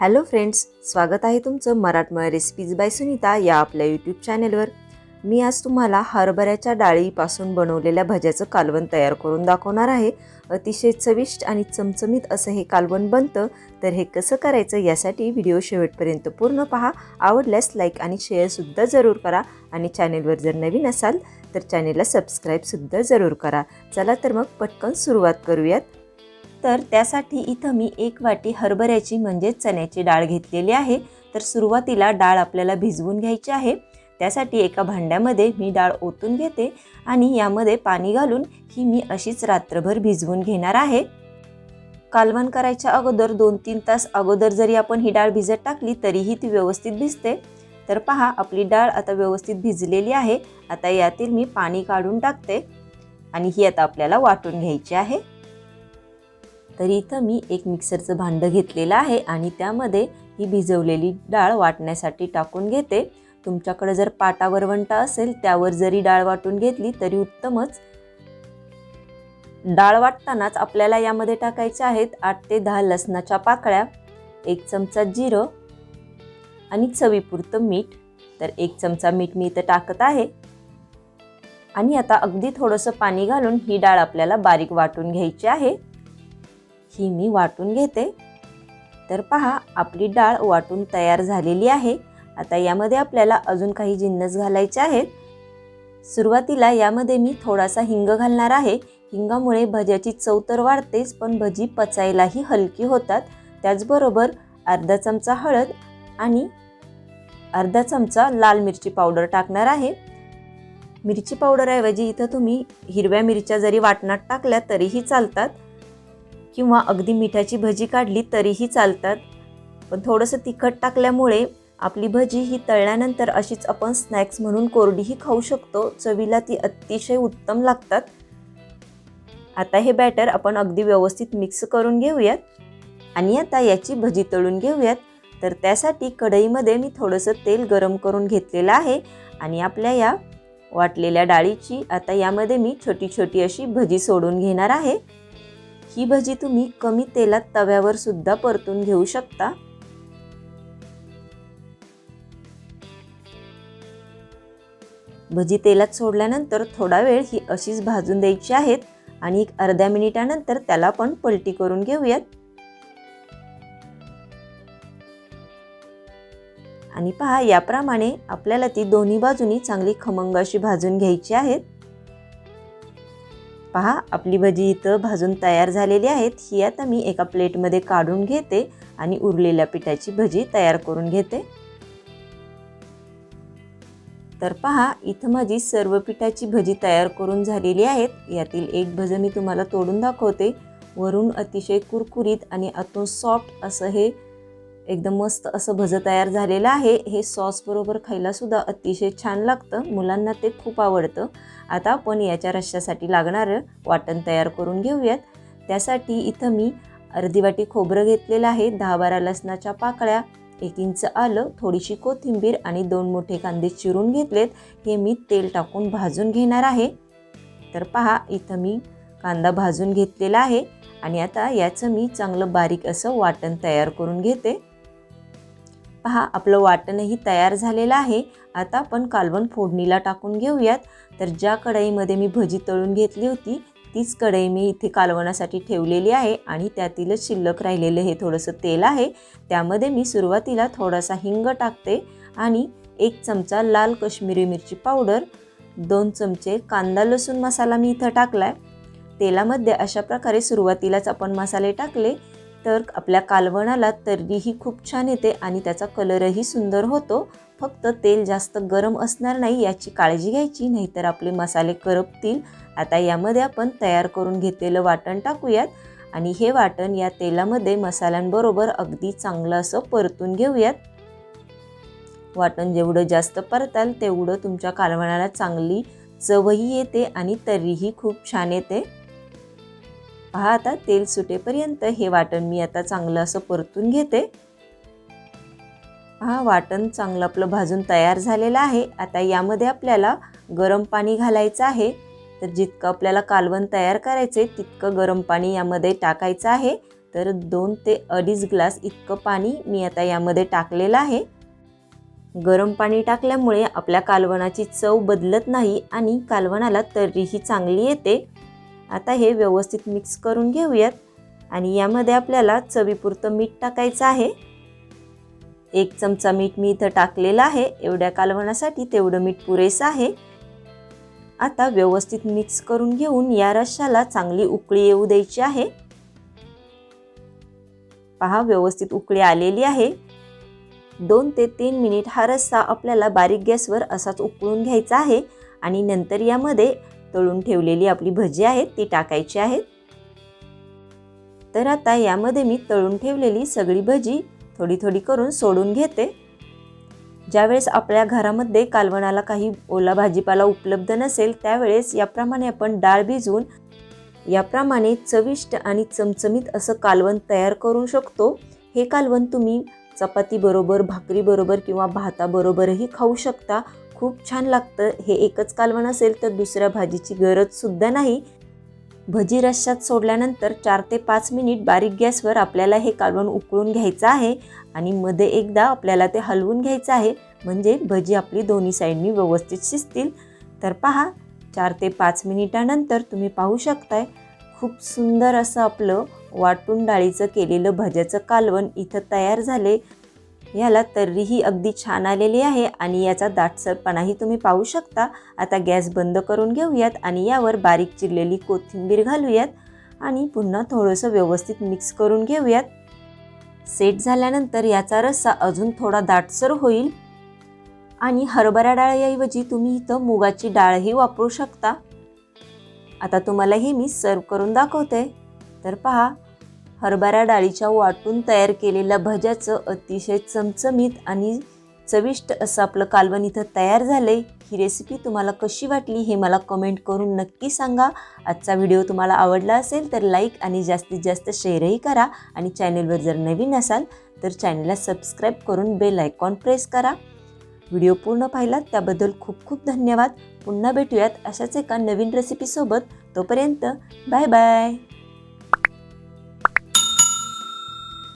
Hello friends स्वागत आहे तुमचं मराठमोळ्या रेसिपीज बाय सुनीता या आपल्या यूट्यूब चॅनेलवर मी आज तुम्हाला हरभऱ्याच्या डाळीपासून बनवलेल्या भज्याचं कालवण तयार करून दाखवणार आहे. अतिशय चविष्ट आणि चमचमीत असं हे कालवण बनतं. तर हे कसं करायचं यासाठी व्हिडिओ शेवटपर्यंत पूर्ण पहा. आवडल्यास लाईक आणि शेअरसुद्धा जरूर करा. आणि चॅनेलवर जर नवीन असाल तर चॅनेलला सबस्क्राईबसुद्धा जरूर करा. चला तर मग पटकन सुरुवात करूयात. तर त्यासाठी इथं मी एक वाटी हरभऱ्याची म्हणजेच चण्याची डाळ घेतलेली आहे. तर सुरुवातीला डाळ आपल्याला भिजवून घ्यायची आहे. त्यासाठी एका भांड्यामध्ये मी डाळ ओतून घेते आणि यामध्ये पाणी घालून ही मी अशीच रात्रभर भिजवून घेणार आहे. कालवण करायच्या अगोदर दोन तीन तास अगोदर जरी आपण ही डाळ भिजत टाकली तरीही ती व्यवस्थित भिजते. तर पहा आपली डाळ आता व्यवस्थित भिजलेली आहे. आता यातील मी पाणी काढून टाकते आणि ही आता आपल्याला वाटून घ्यायची आहे. तर इथं मी एक मिक्सरचं भांडं घेतलेलं आहे आणि त्यामध्ये ही भिजवलेली डाळ वाटण्यासाठी टाकून घेते. तुमच्याकडे जर पाटा वरवंटा असेल त्यावर जरी डाळ वाटून घेतली तरी उत्तमच. डाळ वाटतानाच आपल्याला यामध्ये टाकायचे आहेत आठ ते दहा लसणाच्या पाकळ्या एक चमचा जिरं आणि चवीपुरतं मीठ. तर एक चमचा मीठ मी इथं टाकत आहे. आणि आता अगदी थोडंसं पाणी घालून ही डाळ आपल्याला बारीक वाटून घ्यायची आहे. ही मी वाटून घेते तर पहा आपली डाळ वाटून तयार झालेली आहे. आता यामध्ये आपल्याला अजून काही जिन्नस घालायचे आहेत. सुरुवातीला यामध्ये मी थोडासा हिंग घालणार आहे. हिंगामुळे भज्याची चव तर वाढतेच पण भजी पचायलाही हलकी होतात. त्याचबरोबर अर्धा चमचा हळद आणि अर्धा चमचा लाल मिरची पावडर टाकणार आहे. मिरची पावडरऐवजी इथं तुम्ही हिरव्या मिरच्या जरी वाटणात टाकल्या तरीही चालतात. किंवा अगदी मिठाची भजी काढली तरीही चालतात. पण थोडंसं तिखट टाकल्यामुळे आपली भजी ही तळल्यानंतर अशीच आपण स्नॅक्स म्हणून कोरडीही खाऊ शकतो. चवीला ती अतिशय उत्तम लागतात. आता हे बॅटर आपण अगदी व्यवस्थित मिक्स करून घेऊयात. आणि आता याची भजी तळून घेऊयात. तर त्यासाठी कढईमध्ये मी थोडंसं तेल गरम करून घेतलेलं आहे. आणि आपल्या या वाटलेल्या डाळीची आता यामध्ये मी छोटी छोटी अशी भजी सोडून घेणार आहे. ही भजी तुम्ही कमी तेलात तव्यावर सुद्धा परतून घेऊ शकता. भजी तेलात सोडल्यानंतर थोडा वेळ ही अशीच भाजून द्यायची आहेत आणि एक अर्ध्या मिनिटानंतर त्याला पण पलटी करून घेऊयात. आणि पहा याप्रमाणे आपल्याला ती दोन्ही बाजूनी चांगली खमंग अशी भाजून घ्यायची आहेत. पहा आपली भजी इथं भाजून तयार झालेली आहेत. ही आता मी एका प्लेटमध्ये काढून घेते आणि उरलेल्या पिठाची भजी तयार करून घेते. तर पहा इथं माझी सर्व पिठाची भजी तयार करून झालेली आहेत. यातील एक भजं मी तुम्हाला तोडून दाखवते. वरून अतिशय कुरकुरीत आणि आतून सॉफ्ट असं हे एकदम मस्त असं भजं तयार झालेलं आहे. हे सॉसबरोबर खायलासुद्धा अतिशय छान लागतं. मुलांना ते खूप आवडतं. आता आपण याच्या रश्श्यासाठी लागणारं वाटण तयार करून घेऊयात. त्यासाठी इथं मी अर्धी वाटी खोबरं घेतलेलं आहे. दहा बारा लसणाच्या पाकळ्या एक इंच आलं थोडीशी कोथिंबीर आणि दोन मोठे कांदे चिरून घेतलेत. हे मी तेल टाकून भाजून घेणार आहे. तर पहा इथं मी कांदा भाजून घेतलेला आहे. आणि आता याचं मी चांगलं बारीक असं वाटण तयार करून घेते. पहा आपलं वाटणही तयार झालेलं आहे. आता आपण कालवण फोडणीला टाकून घेऊयात. तर ज्या कढईमध्ये मी भजी तळून घेतली होती तीच कढई मी इथे कालवणासाठी ठेवलेली आहे आणि त्यातीलच शिल्लक राहिलेलं हे थोडंसं तेल आहे. त्यामध्ये मी सुरुवातीला थोडासा हिंग टाकते आणि एक चमचा लाल कश्मीरी मिरची पावडर दोन चमचे कांदा लसूण मसाला मी इथं टाकला आहे तेलामध्ये अशा प्रकारे सुरुवातीलाच आपण मसाले टाकले. तर आपल्या कालवणाला तर्रीही खूप छान येते आणि त्याचा कलरही सुंदर होतो. फक्त तेल जास्त गरम असणार नाही याची काळजी घ्यायची नाहीतर आपले मसाले करपतील. आता यामध्ये आपण तयार करून घेतलेलं वाटण टाकूयात आणि हे वाटण या तेलामध्ये मसाल्यांबरोबर अगदी चांगलं असं परतून घेऊयात. वाटण जेवढं जास्त परताल तेवढं तुमच्या कालवणाला चांगली चवही येते आणि तर्रीही खूप छान येते. पहा आता तेल सुटेपर्यंत हे वाटण मी आता चांगलं असं परतून घेते. हा वाटण चांगलं आपलं भाजून तयार झालेलं आहे. आता यामध्ये आपल्याला गरम पाणी घालायचं आहे. तर जितकं आपल्याला कालवण तयार करायचे तितकं गरम पाणी यामध्ये टाकायचं आहे. तर दोन ते अडीच ग्लास इतकं पाणी मी आता यामध्ये टाकलेलं आहे. गरम पाणी टाकल्यामुळे आपल्या कालवणाची चव बदलत नाही आणि कालवणाला तर्रीही चांगली येते. आता हे व्यवस्थित मिक्स करून घेऊयात. आणि यामध्ये आपल्याला चवीपुरतं मीठ टाकायचं आहे. एक चमचा मीठ मी इथं टाकलेलं आहे. एवढ्या कालवणासाठी तेवढं मीठ पुरेसं आहे. आता व्यवस्थित मिक्स करून घेऊन या रश्शाला चांगली उकळी येऊ द्यायची आहे. पहा व्यवस्थित उकळी आलेली आहे. दोन ते तीन मिनिट हा रस्सा आपल्याला बारीक गॅसवर असाच उकळून घ्यायचा आहे. आणि नंतर यामध्ये तळून ठेवलेली आपली भजी आहेत ती टाकायची आहेत. तर आता यामध्ये मी तळून ठेवलेली सगळी भजी थोडी थोडी करून सोडून घेते. ज्यावेळेस आपल्या घरामध्ये कालवणाला काही ओला भाजीपाला उपलब्ध नसेल त्यावेळेस याप्रमाणे आपण डाळ भिजवून याप्रमाणे चविष्ट आणि चमचमीत असं कालवण तयार करू शकतो. हे कालवण तुम्ही चपातीबरोबर भाकरीबरोबर किंवा भाताबरोबरही खाऊ शकता. खूप छान लागतं. हे एकच कालवण असेल तर दुसऱ्या भाजीची गरजसुद्धा नाही. भजी रश्शात सोडल्यानंतर चार ते पाच मिनिट बारीक गॅसवर आपल्याला हे कालवण उकळून घ्यायचं आहे आणि मध्ये एकदा आपल्याला ते हलवून घ्यायचं आहे. म्हणजे भजी आपली दोन्ही साईडनी व्यवस्थित शिजतील. तर पहा चार ते पाच मिनिटानंतर तुम्ही पाहू शकताय खूप सुंदर असं आपलं वाटून डाळीचं केलेलं भज्याचं कालवण इथं तयार झाले. ह्याला तर्रीही अगदी छान आलेली आहे आणि याचा दाटसरपणाही तुम्ही पाहू शकता. आता गॅस बंद करून घेऊयात आणि यावर बारीक चिरलेली कोथिंबीर घालूयात आणि पुन्हा थोडंसं व्यवस्थित मिक्स करून घेऊयात. सेट झाल्यानंतर याचा रस्सा अजून थोडा दाटसर होईल. आणि हरभरा डाळीऐवजी तुम्ही इथं मुगाची डाळही वापरू शकता. आता तुम्हाला हे मी सर्व करून दाखवते. तर पहा हरभरा डाळीच्या वाटून तयार केलेल्या भज्याचं अतिशय चमचमीत आणि चविष्ट असं आपलं कालवण इथं तयार झालं आहे ही रेसिपी तुम्हाला कशी वाटली हे मला कमेंट करून नक्की सांगा. आजचा व्हिडिओ तुम्हाला आवडला असेल तर लाईक आणि जास्तीत जास्त शेअरही करा आणि चॅनलवर जर नवीन असाल तर चॅनलला सबस्क्राईब करून बेल आयकॉन प्रेस करा. व्हिडिओ पूर्ण पाहिलात त्याबद्दल खूप खूप धन्यवाद. पुन्हा भेटूयात अशाच एका नवीन रेसिपीसोबत तोपर्यंत बाय बाय